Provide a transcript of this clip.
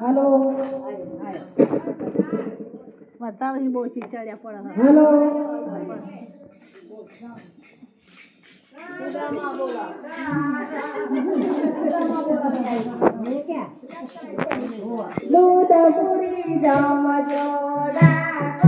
Hello. વધારે બહુ ચીચાડ્યા પડે હલો. દૂધ પૂરી જમ જોડા